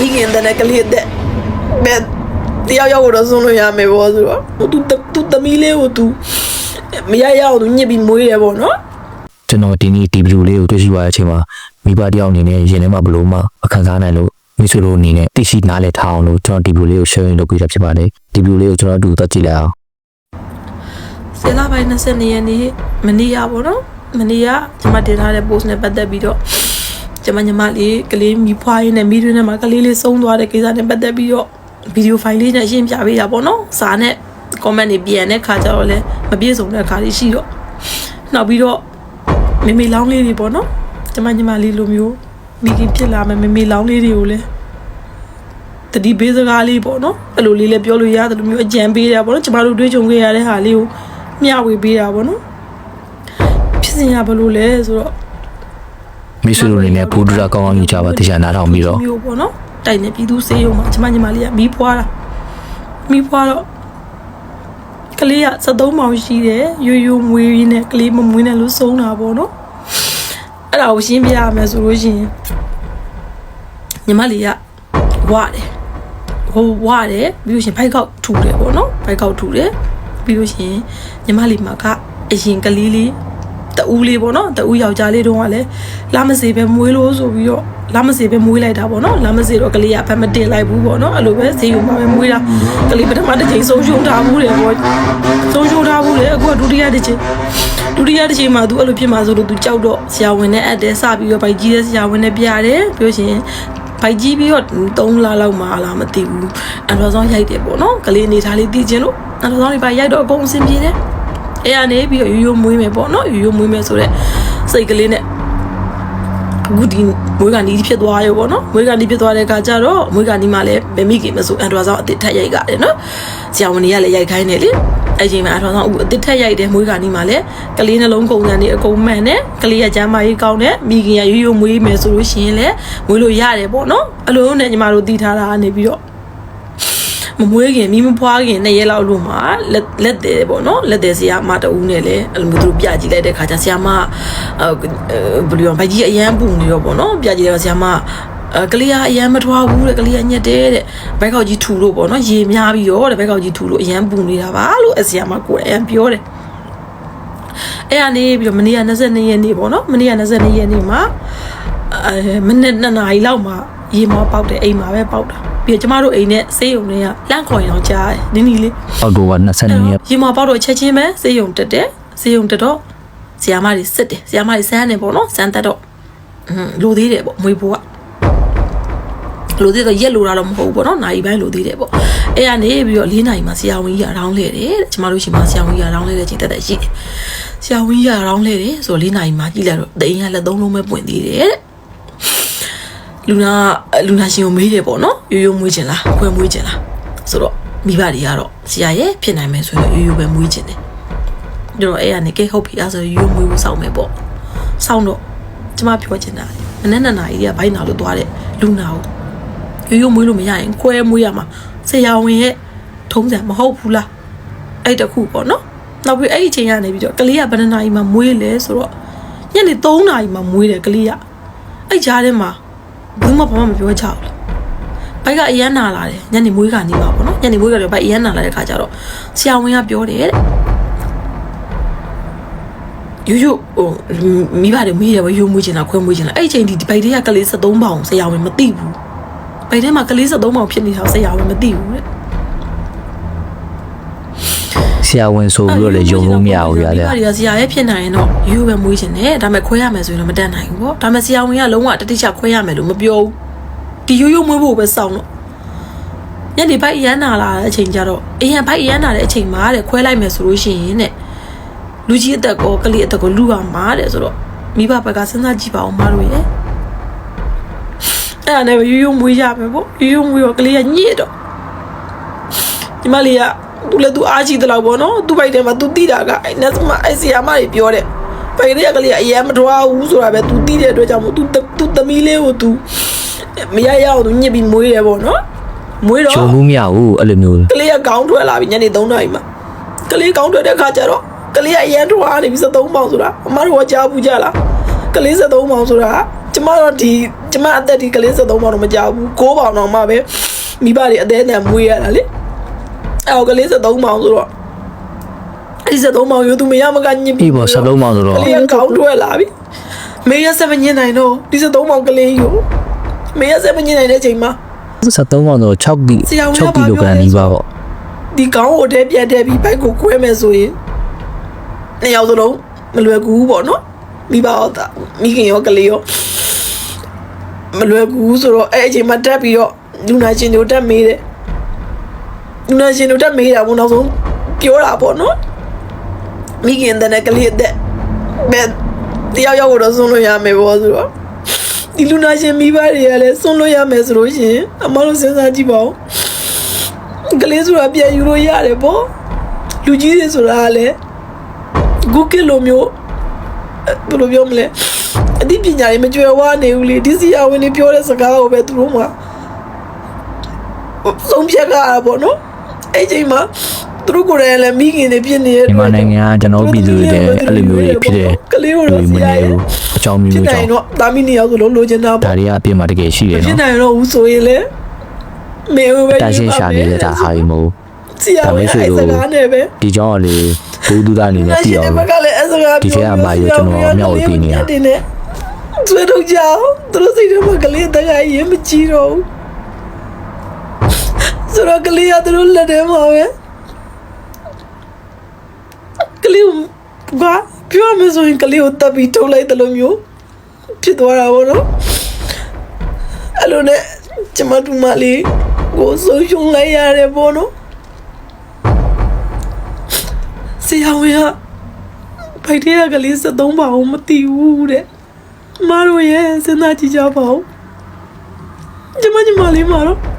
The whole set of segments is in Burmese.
မိခင်တဲ့ကလေးတဲ့ဘယ်တရားရောက်တော့ဆုံးလို့ရမယ်ပေါ့ဆိုတော့သူသူသမီးလေးကိုသူမရရအောင်သူညစ်ပြီးမွေးတယ်ပေါ့နော်ကျွန်တော်ဒီနေ့ဒီဗီဒီယိုလေးကိုတွေ့ရှိရတဲ့အချိန်မှာမိဘတယောက်အနေနဲ့ရင်ထဲမှာဘယ်လို့မှအခန်းစားနိုင်လို့မိတ်ဆွေတို့အနေနဲ့သိရှိနားလည်ထားအောင်လို့ကျွန်တော်ဒီဗီဒီယိုလေးကို sharing လုပ်ပေးတာဖြစ်ပါတယ်ဒီဗီဒီယိုလေးကိုကျွန်တော်တို့တက်ကြည့်လိုက်အောင်ဆယ်လပိုင်း22ရက်နေ့မနေ့ကပေါ့နော်မနေ့ကကျွန်မတင်ထားတဲ့ post နဲ့ပတ်သက်ပြီးတော့ ကျွန်မညီမလေးကလေးမိဖွားရင်းနဲ့မိတွင်းထဲမှာကလေးလေးဆုံးသွားတဲ့ကိစ္စနဲ့ပတ်သက်ပြီးတော့ဗီဒီယိုဖိုင်လေးနဲ့ရှင်းပြပေးတာပေါ့နော်စာနဲ့ comment တွေပြန်တဲ့ခါကျတော့လဲမပြည့်စုံတဲ့ခါလေးရှိတော့နောက်ပြီးတော့မေမေလောင်းလေးတွေပေါ့နော်ကျွန်မညီမလေးလိုမျိုးမိခင်ဖြစ်လာမယ်မေမေလောင်းလေးတွေကိုလည်းတတိပေးစကားလေးပေါ့နော်အဲ့လိုလေးလည်းပြောလို့ရတယ်လို့မျိုးအကြံပေးတာပေါ့နော်ကျမတို့တွေးကြုံခဲ့ရတဲ့ဟာလေးကိုမျှဝေပေးတာပေါ့နော်ဖြစ်စဉ်ရဘလို့လဲဆိုတော့ မိတ်ဆွေတို့အနေနဲ့ဘူးဒူတာကောင်းကောင်းယူကြပါတရားနားထောင်ပြီးတော့မျိုးပေါ့နော်တိုင်နေပြည်သူစေးရုံမှာကျမညီမလေးကမီးဖွားတာမီးဖွားတော့ကလေးက73မောင်ရှိတယ်ရိုးရိုးမွေးရင်းနဲ့ကလေးမမွေးနဲ့လို့ဆုံးတာပေါ့နော်အဲ့ဒါကိုရှင်းပြရမယ်ဆိုလို့ရှိရင်ညီမလေးကဝတယ်ဟိုဝတယ်ပြီးလို့ရှရင်ဖိုက်ကောက်ထူတယ်ပေါ့နော်ဖိုက်ကောက်ထူတယ်ပြီးလို့ရှရင်ညီမလေးမှာကအရင်ကလေးလေး တူးလေးပေါ့နော်တူးယောက်ျားလေးတုန်းကလည်းလာမစေပဲမွေးလို့ဆိုပြီးတော့လာမစေပဲမွေးလိုက်တာပေါ့နော်လာမစေတော့ကလေးကဖက်မတင်လိုက်ဘူးပေါ့နော်အဲ့လိုပဲဈေးရုံမှာပဲမွေးတာကလေးပထမတစ်ချိန်ဆုံးရှုံးထားဘူးတယ်ပေါ့ဆုံးရှုံးထားဘူးတယ်အခုကဒုတိယတစ်ချိန်ဒုတိယတစ်ချိန်မှာ तू အဲ့လိုဖြစ်မှာဆိုလို့ तू ကြောက်တော့ဆရာဝန်နဲ့အပ်တယ်စပြီးတော့ဗိုက်ကြီးတဲ့ဆရာဝန်နဲ့ပြရတယ်ပြောရှင်ဗိုက်ကြီးပြီးတော့3လလောက်မှလာမသိဘူးအန်တော်ဆောင်ရိုက်တယ်ပေါ့နော်ကလေးအနေထားလေးသိချင်းလို့အန်တော်ဆောင်လေးပါရိုက်တော့အကုန်အဆင်ပြေတယ် အဲ့ကနေပြီးတော့ရိုးရိုးမွေးမယ်ပေါ့နော်ရိုးရိုးမွေးမယ်ဆိုတော့စိတ်ကလေးနဲ့အခုဒီမွေးကနီးဖြစ်သွားရောပေါ့နော်မွေးကနီးဖြစ်သွားတဲ့အခါကျတော့မွေးကနီးမှလည်းမမိခင်မဆိုအန်တော်ဆောင်အစ်စ်ထက်ရိုက်ကြတယ်နော်ဆရာဝန်တွေကလည်းရိုက်ခိုင်းတယ်လေအဲ့ချိန်မှာအန်တော်ဆောင်အခုအစ်စ်ထက်ရိုက်တယ်မွေးကနီးမှလည်းကလေးနှလုံးကုန်စံတွေအကုန်မှန်တယ်ကလေးကကျမ်းမာရေးကောင်းတယ်မိခင်ကရိုးရိုးမွေးမယ်ဆိုလို့ရှိရင်လည်းမွေးလို့ရတယ်ပေါ့နော်အလိုနဲ့ညီမတို့တည်ထားတာကနေပြီးတော့ မမွေးခင်မိမဖွားခင်နှစ်ရက်လောက်လို့မှလက်လက်တယ်ပေါ့နော်လက်တယ်ဆရာမတူနဲ့လည်းအဲ့လိုမျိုးသူတို့ပြကြည့်လိုက်တဲ့ခါကျဆရာမအဲဘယ်လိုဘကြီးအရန်ပူနေတော့ပေါ့နော်ပြကြည့်တယ်ဆရာမအဲကလေးကအရန်မထွားဘူးတဲ့ကလေးကညက်တယ်တဲ့ဘိုက်ခေါက်ကြီးထူလို့ပေါ့နော်ရေများပြီးတော့တဲ့ဘိုက်ခေါက်ကြီးထူလို့အရန်ပူနေတာပါလို့အဆရာမကိုယ်အရန်ပြောတယ်အဲ့ကနေပြီးတော့မနေ့က22ရက်နေ့ပေါ့နော်မနေ့က22ရက်နေ့မှာအဲမနေ့2နာရီလောက်မှာရေမောပေါက်တယ်အိမ်မှာပဲပေါက်တာ ပြီးတော့ကျမတို့အိမ်နဲ့ဆေးရုံတွေကလန့်ခေါ်ရင်အောင်ကြားတယ်နင်းနီလေးအောက်တိုဘာ22ရက်ရေမောပေါက်တော့ချက်ချင်းပဲဆေးရုံတက်တယ်ဆေးရုံတက်တော့ဆီယာမတွေစစ်တယ်ဆီယာမတွေစမ်းတယ်ပေါ့နော်စမ်းတက်တော့อืมလိုသေးတယ်ပေါ့မွေးဖို့ကလိုသေးတော့ရက်လိုတာတော့မဟုတ်ဘူးပေါ့နော်နိုင်ပိုင်းလိုသေးတယ်ပေါ့အဲ့ကနေပြီးတော့၄နိုင်မှာဆရာဝန်ကြီးကရောင်းလဲတယ်တဲ့ကျမတို့ရှိမှာဆရာဝန်ကြီးကရောင်းလဲတဲ့ချိန်တက်တက်ရှိတယ်ဆရာဝန်ကြီးကရောင်းလဲတယ်ဆိုတော့၄နိုင်မှာကြည့်လိုက်တော့တိန်ကလက်သုံးလုံးပဲပွင့်သေးတယ်တဲ့ လူနာလူနာရှင်ကိုမေးတယ်ပေါ့နော်ရိုးရိုးမွေးချင်လားခွဲမွေးချင်လားဆိုတော့မိဘတွေကတော့ဆရာရဲ့ဖြစ်နိုင်မယ်ဆိုရင်ရိုးရိုးပဲမွေးချင်တယ်ကျွန်တော်အဲ့ကနေကဲဟုတ်ပြီအဲ့ဆိုရိုးရိုးမွေးဖို့စောင့်မယ်ပေါ့စောင့်တော့ကျမပြောချင်တာမနေ့နှစ်နာရီကဘိုင်းနာလို့သွားတဲ့လူနာကိုရိုးရိုးမွေးလို့မရရင်ခွဲမွေးရမှာဆရာဝန်ရဲ့ထုံးစံမဟုတ်ဘူးလားအဲ့တခုပေါ့နော်နောက်ပြီးအဲ့ဒီအချိန်ကနေပြီးတော့ကလေးကဘယ်နှစ်နာရီမှမွေးလဲဆိုတော့ညနေ3နာရီမှမွေးတယ်ကလေးကအဲ့ကြားထဲမှာ ဘူးမဘာမှမပြောချဘူးဘိုက်ကအရန်နာလာတယ်ညနေမွေးကနေပါပေါ့နော်ညနေမွေးကတော့ဘိုက်အရန်နာလာတဲ့ခါကျတော့ဆရာဝန်ကပြောတယ်တဲ့ယူယူဟိုမိဘတွေမေးတယ်ပဲယူမွေးချင်တာခွဲမွေးချင်တာအဲ့ဒီချိန်ဒီဘိုက်တွေကကလေး73ပေါင်ဆရာဝန်မသိဘူးဘိုက်ထဲမှာကလေး73ပေါင်ဖြစ်နေတာဆရာဝန်မသိဘူးတဲ့ ဆရာဝန်ဆိုပြီးတော့လည်းယုံလို့မရဘူးရတယ်ဒီကဆရာရဲ့ဖြစ်နိုင်ရင်တော့ရိုးပဲမွေးခြင်းနဲ့ဒါပေမဲ့ခွဲရမယ်ဆိုရင်တော့မတတ်နိုင်ဘူးပေါ့ဒါပေမဲ့ဆရာဝန်ကလုံးဝတတိချခွဲရမယ်လို့မပြောဘူးဒီရိုးရိုးမွေးဖို့ပဲစောင့်တော့ညနေဘိုက်အရန်နာလာတဲ့အချိန်ကျတော့အရင်ဘိုက်အရန်နာတဲ့အချိန်မှာတဲ့ခွဲလိုက်မယ်ဆိုလို့ရှိရင်တဲ့လူကြီးအသက်ကောကလေးအသက်ကောလူအောင်မာတဲ့ဆိုတော့မိဘဘက်ကစဉ်းစားကြည့်ပါဦးမတို့ရဲ့အဲ့ဒါနဲ့ရိုးရိုးမွေးရမယ်ပေါ့ရိုးရိုးမွေးတော့ကလေးကညစ်တော့ဒီမလေးက သူလည်းသူအားရှိသလောက်ပေါ့နော်သူ့ဘိုက်ထဲမှာသူတိတာကအဲ့နတ်မအဲ့ဆီယာမတွေပြောတဲ့ဘိုက်တွေကလေးကအရင်မထွားဘူးဆိုတာပဲသူတိတဲ့အတွက်ကြောင့်မို့သူသူသမီးလေးကိုသူမရရအောင်သူညစ်ပြီးမွေးတယ်ပေါ့နော်မွေးတော့ဂျုံလို့မရဘူးအဲ့လိုမျိုးကလေးကကောင်းထွက်လာပြီညနေ3နာရီမှာကလေးကောင်းထွက်တဲ့ခါကျတော့ကလေးကအရန်ထွားနေပြီ73ပေါင်ဆိုတာအမတို့ကကြားဘူးကြလားကလေး73ပေါင်ဆိုတာကျကျမတို့ဒီကျမအသက်ဒီကလေး73ပေါင်တော့မကြောက်ဘူး9ပေါင်တော့မှပဲမိဘတွေအသေးအတန်မွေးရတာလေ အဲ့တော့ကလေး73ပေါင်ဆိုတော့အဲ့ဒီ73ပေါင်ရိုးသူမရမကညစ်အေးပေါ့ဆက်လုံးမောင်ဆိုတော့ကလေးကကောင်းထွက်လာပြီမေရဆက်မညင်နိုင်တော့ဒီ73ပေါင်ကလေးယူမေရဆက်မညင်နိုင်တဲ့အချိန်မှာ73မောင်ဆို6ကီဆရာဝန်က6ကီလိုဂရမ်နီးပါပေါ့ဒီကောင်းဟိုတဲပြတ်တဲ့ပြီးဘိုက်ကိုခွဲမယ်ဆိုရင်နှစ်ယောက်စလုံးမလွယ်ကူဘူးပေါ့နော်မိဘရောတာမိခင်ရောကလေးရောမလွယ်ကူဘူးဆိုတော့အဲ့အချိန်မှာတက်ပြီးတော့လူနာရှင်တို့တက်မေးတယ်လူ နာရှင်တို့တက်မေးတာဘုံနောက်ဆုံးပြောတာပေါ့နော်မိခင်တဲ့နဲ့ကလေးတဲ့ဘယ်တယောက်ယောက်ကိုတော့ဆုံးလို့ရမယ်ပေါ့ဆိုတော့ဒီလူနာရှင်မိဘတွေကလည်းဆုံးလို့ရမယ်ဆိုလို့ရှိရင်အမတို့စဉ်းစားကြည့်ပါဦးကလေးဆိုတာပြန်ယူလို့ရတယ်ပေါ့လူကြီးတွေဆိုတာကလည်းဂုကလိုမျိုးအဲ့ဘယ်လိုပြောမလဲအသိပညာတွေမကြွယ်ဝနေဘူးလေဒီစီအဝင်တွေပြောတဲ့စကားကိုပဲသူတို့မှဆုံးဖြတ်ကြတာပေါ့နော် အဲ့ချိန်မှာသူတို့ကိုယ်တိုင်လည်းမိခင်တွေဖြစ်နေတဲ့မြန်မာနိုင်ငံကကျွန်တော်ပြည်သူတွေလည်းအဲ့လိုမျိုးတွေဖြစ်တဲ့ကလေးကိုလူတော့မဆရာနေရဲ့ဘူးအကြောင်းမျိုးဖြစ်မျိုးနိုကြောင်င့်တော့တာမီနေရောက်ဆိုလို့လိုချင်တာဒါပေါ့တွေကအပြင်မှာတကယ်ရှိတယ်ဖြစ်နော်နိုင်တော့ဘူးဆိုရင်လည်းမေဝပဲတန်ရှင်းရှာနေတဲ့ဒါဟာရီမဟုတ်ဆရာဝန်အဲ့စကားနဲ့ပဲဒီကြောင့်ကလေဘူဒူတာအနေနဲ့သိအောင်ဘက်ကလည်းအစကားဒီထဲကမာယူကျွန်တော်အမြောက်ကိုပြီးနေတာသူတို့ကြောင့်သူတို့စိတ်ထဲမှာကလေးတကယ်ရင်မကြည့်တော့ဘူး ဆိုတော့ကလေးကသူတို့လက်ထဲမှာပဲကလေးကပြောရမယ်ဆိုရင်ကလေးကိုတပ်ပြီးထုတ်လိုက်တယ်လို့မျိုးဖြစ်သွားတာပေါ့နော်အဲ့လိုနဲ့ကျမတို့မလေးကိုဆုံးရှုံးလိုက်ရတယ်ပေါ့နော်ဆရာဝန်ကဖိုက်တဲ့ကလေး73ပါအောင်မသိဘူးတဲ့မတို့ရဲ့စဉ်းစားကြည့်ကြပါဦးကျမကျမလေးမတော့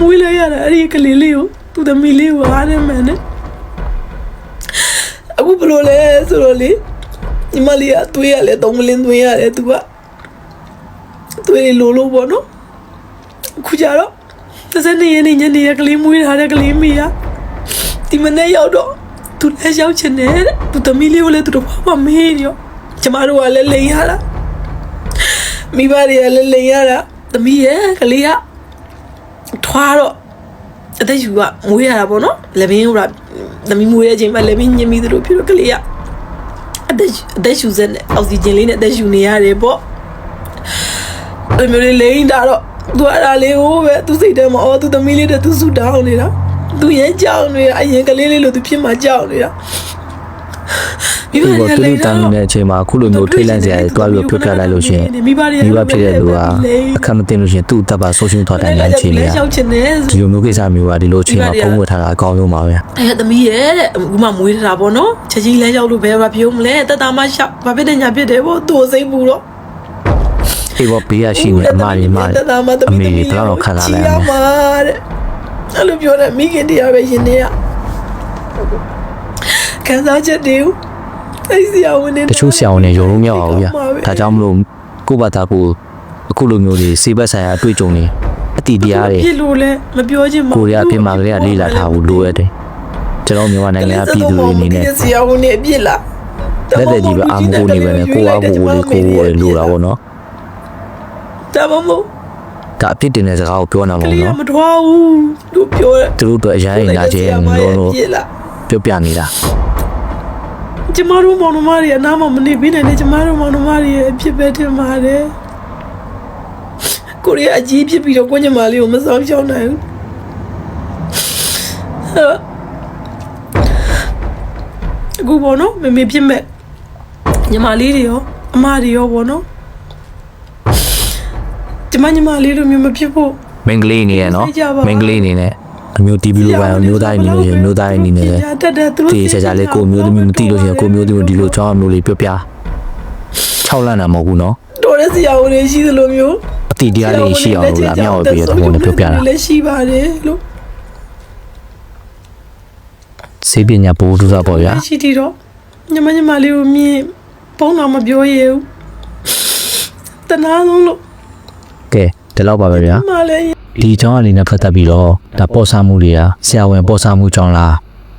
မွေးလိုက်ရတာအဲ့ဒီကလေးလေးကိုသူသမီးလေးကိုအားနဲ့မှန်နဲ့အခုဘယ်လိုလဲဆိုတော့လေညီမလေးကသွေးရလဲတုံးမလင်းသွေးရတယ်သူကသွေးလိုလိုပေါ့နော်အခုကြတော့32ရက်နေ့ညနေရကလေးမွေးထားတဲ့ကလေးမေးရဒီမနေ့ရောက်တော့သူလည်းရောက်ချင်တယ်တဲ့သူသမီးလေးကိုလည်းသူတို့ဘာမှမေးရောကျမတို့ကလည်းလိန်ရတာမိဘတွေကလည်းလိန်ရတာသမီးရဲ့ကလေးက ထွားတော့အသက်ရှူကမွေးရတာပေါ့နော်လက်ဘင်းကသမီးမွေးတဲ့အချိန်မှာလက်ဘင်းညင်မိသလိုဖြစ်တော့ကလေးကအသက်ရှူအသက်ရှူစက်နဲ့အောက်ဆီဂျင်လေးနဲ့အသက်ရှူနေရတယ်ပေါ့အဲ့လိုမျိုးလေးလိန်တာတော့သူအဲ့ဒါလေးကိုပဲသူစိတ်ထဲမှာအော်သူသမီးလေးတဲ့သူဆူတောင်းနေတာသူရဲ့ကြောက်နေတာအရင်ကလေးလေးလို့သူဖြစ်မှကြောက်နေတာမိ ဒီဘပေါ်တွေကသူလိတို့တန်းနေတဲ့အချိန်မှာအခုလိုမျိုးထိတ်လန့်စရာတွေတွားပြီးပြုတ်ပြလိုက်လို့ရှိရင်မိဘတွေမိဘဖြစ်တဲ့လူကအခက်မတင်လို့ရှိရင်သူ့တပ်ပါဆုံးရှုံးသွားတိုင်းတဲ့အချိန်လေးရောက်ချင်တယ်ဒီလိုမျိုးကိစ္စမျိုးကဒီလိုအချိန်မှာဖုံးဝတ်ထားတာအကောင်းဆုံးပါပဲအဲသမီးရဲ့တဲ့အခုမှမွေးထားတာပေါ့နော်ချက်ကြီးလဲရောက်လို့ဘယ်မှာပြုံးမလဲတက်တာမရှောက်ဘာဖြစ်တဲ့ညာဖြစ်တယ်ပေါ့သူ့ကိုစိတ်ပူတော့အေးပေါ်ဘေးရရှိနေအမတွေမအမေတွေဘယ်တော့ခံစားလိုက်ရမလဲမှာတဲ့အဲ့လိုပြောတဲ့မိခင်တရားပဲရှင်နေရခံစားချက်တွေကို အဲ့ဆရာဝန်နေတချို့ဆရာဝန်တွေရုံလုံးမြောက်အောင်ဗျာဒါကြောင့်မလို့ကိုယ့်ဘာသာကိုအခုလိုမျိုးတွေစေဘက်ဆိုင်ရာအတွေ့အကြုံတွေအတီတရားတွေဖြစ်လို့လဲမပြောချင်ပါကိုရီးယားအပြင်မှာကလေးကလေးလာထားဖို့လိုရတယ်ကျွန်တော်မြန်မာနိုင်ငံကပြည်သူတွေအနေနဲ့ဆရာဝန်နေအပြစ်လားလက်သက်ကြီးပဲအာမကိုနေပဲနဲ့ကိုအားကိုကိုလေးကိုကိုလေးလိုတာပေါ့နော်ဒါမှမဟုတ်ဒါအပြစ်တင်တဲ့စကားကိုပြောနေတာမကဟုတ်လေးကနော်မထွားဘူးသူပြောတယ်သူတို့အတွက်အရင်လာခြင်းလို့လို့ပြစ်လားပြောပြနေတာ ကျမတို့မောင်နှမတွေအနားမှာမနေပြီးနိုင်တဲ့ကျမတို့မောင်နှမတွေရဲ့အဖြစ်ပဲထင်ပါတယ်ကိုရီးယားအကြီးဖြစ်ပြီးတော့ကိုညမလေးကိုမဆောင်ရှောင်းနိုင်ဘူးအဲ့တော့အခုပေါ့နော်မမေဖြစ်မဲ့ညီမလေးတွေရောအမတွေရောပေါ့နော်ကျမညီမလေးတို့မျိုးမဖြစ်ဖို့မင်္ဂလေးအနေနဲ့နော်မင်္ဂလေးအနေနဲ့ အမျိုးတီးပြီးလို့ပဲအမျိုးသားအနေနဲ့ရမျိုးသားအနေနဲ့လည်းတက်တက်သူတို့ဒီချာချာလေးကိုမျိုးသမီးမသိလို့ရှိရင်ကိုမျိုးသမီးဒီလိုချောင်းမျိုးလေးပြောပြ၆လန့်တာမဟုတ်ဘူးနော်တော်တဲ့ဆရာဝန်တွေရှိသလိုမျိုးအတိတရားလေးရှိအောင်လို့လားမြောက်ဝပေးတဲ့သဘောနဲ့ပြောပြတာလည်းရှိပါတယ်လို့စေပညာပို့ထူတာပေါ့ဗျာရှိတီတော့ညီမညီမလေးကိုမြင်ပုံတော်မပြောရဘူးတနာဆုံးလို့ကဲဒီလောက်ပါပဲဗျာမလေး ဒီအကြောင်းအနေနဲ့ဖတ်သက်ပြီးတော့ဒါပေါ်ဆာမှုတွေကဆရာဝန်ပေါ်ဆာမှုကြောင့်လား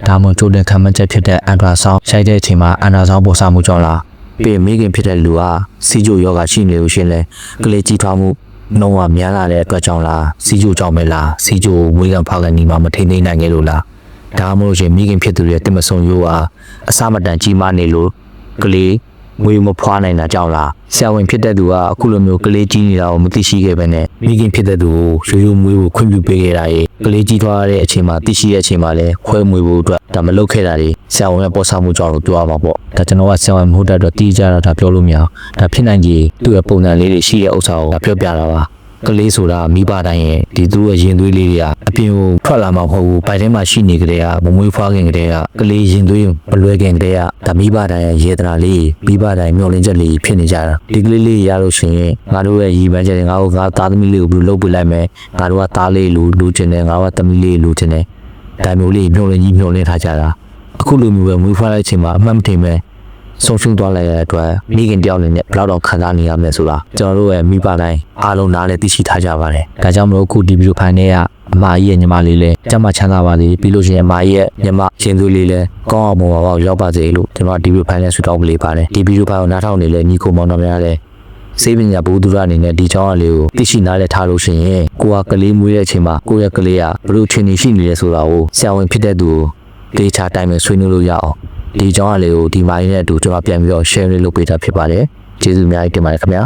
ဒါမှမဟုတ်ကြိုတင်ခံမှန်းချက်ဖြစ်တဲ့အန်ဒရာဆောင်းရှိုက်တဲ့အချိန်မှာအန်ဒရာဆောင်းပေါ်ဆာမှုကြောင့်လားပြီးမိခင်ဖြစ်တဲ့လူဟာစီဂျိုယောဂရှိနေလို့ရှရင်လဲကလေးကြီးထွားမှုနှုံးကများလာတဲ့အတွက်ကြောင့်လားစီဂျိုကြောင့်ပဲလားစီဂျိုဝေးကံဖောက်ကနေမှမထိန်သိမ်းနိုင်ခဲ့လို့လားဒါမှမဟုတ်ရှင်မိခင်ဖြစ်သူရဲ့တင်မဆုံရိုးဟာအစမတန်ကြီးမားနေလို့ကလေး ငွေမဖွားနိုင်တာကြောင့်လားဆရာဝန်ဖြစ်တဲ့သူကအခုလိုမျိုးကလေးကြီးနေတာကိုမသိရှိခဲ့ပဲနဲ့မိခင်ဖြစ်တဲ့သူကိုရိုးရိုးမွေးဖို့ခွင့်ပြုပေးခဲ့တာရေကလေးကြီးထွားတဲ့အချိန်မှာသိရှိတဲ့အချိန်မှာလဲခွဲမွေးဖို့အတွက်ဒါမလုပ်ခဲ့တာတွေဆရာဝန်ရဲ့ပေါ်ဆမှုကြောင့်လို့ပြောရမှာပေါ့ဒါကျွန်တော်ကဆရာဝန်မဟုတ်တဲ့အတွက်တီးကြတော့ဒါပြောလို့မရအောင်ဒါဖြစ်နိုင်ကြီးသူ့ရဲ့ပုံစံလေးတွေရှိတဲ့ဥစ္စာကိုဒါပြောပြတာပါ ကလေးဆိုတာမိဘတိုင်းရဲ့ဒီသူတို့ရဲ့ရင်သွေးလေးတွေကအပြင်ကိုထွက်လာမှာမဟုတ်ဘူးပိုင်ထဲမှာရှိနေကြတဲ့ကမမွေးဖွားခင်ကတည်းကကလေးရင်သွေးမလွယ်ခင်ကတည်းကဒါမိဘတိုင်းရဲ့ရေတနာလေးမိဘတိုင်းမျောလင်းချက်လေးဖြစ်နေကြတာဒီကလေးလေးရလို့ရှိရင်ငါတို့ရဲ့ရည်မှန်းချက်တွေငါတို့ငါသားသမီးလေးကိုဘယ်လိုလုပ်ပြလိုက်မယ်ငါတို့ကသားလေးလိုလိုချင်တယ်ငါတို့ကသမီးလေးလိုချင်တယ်ဒါမျိုးလေးမျောလင်းကြီးမျောလင်းထားကြတာအခုလိုမျိုးပဲမွေးဖွားတဲ့အချိန်မှာအမှတ်မထင်ပဲ ဆုံးရှုံးသွားလိုက်ရတဲ့အတွက်မိခင်တယောက်အနေနဲ့ဘယ်တော့ခံစားနေရမလဲဆိုတာကျွန်တော်တို့ရဲ့မိဘတိုင်းအားလုံးနားလည်းသိရှိထားကြပါတယ်။ဒါကြောင့်မလို့အခုဒီဗီဒီယိုဖိုင်ထဲကအမကြီးရဲ့ညီမလေးလည်းကြမ်းမှချမ်းသာပါစေပြီးလို့ရှိရင်အမကြီးရဲ့ညီမရှင်သူလေးလည်းကောင်းအောင်ပေါ်ပါရောက်ပါစေလို့ကျွန်တော်ဒီဗီဒီယိုဖိုင်နဲ့ဆုတောင်းပလေးပါတယ်။ဒီဗီဒီယိုဖိုင်ကိုနားထောင်နေလဲညီကိုမောင်နှမများလည်းစေပညာဘုဒ္ဓရအနေနဲ့ဒီချောင်းအလေးကိုသိရှိနားလည်ထားလို့ရှိရင်ကိုကကလေးမွေးတဲ့အချိန်မှာကိုရဲ့ကလေးကဘလို့ချင်းနေရှိနေလဲဆိုတာကိုဆရာဝန်ဖြစ်တဲ့သူကိုဒေတာတိုင်းမှာဆွေးနွေးလို့ရအောင် ဒီချောင်းအလေးကိုဒီမိုင်းနဲ့အတူကျွန်တော်ပြန်ပြီးတော့ share လေးလုပ်ပေးတာဖြစ်ပါတယ်ကျေးဇူးအများကြီးတင်ပါတယ်ခင်ဗျာ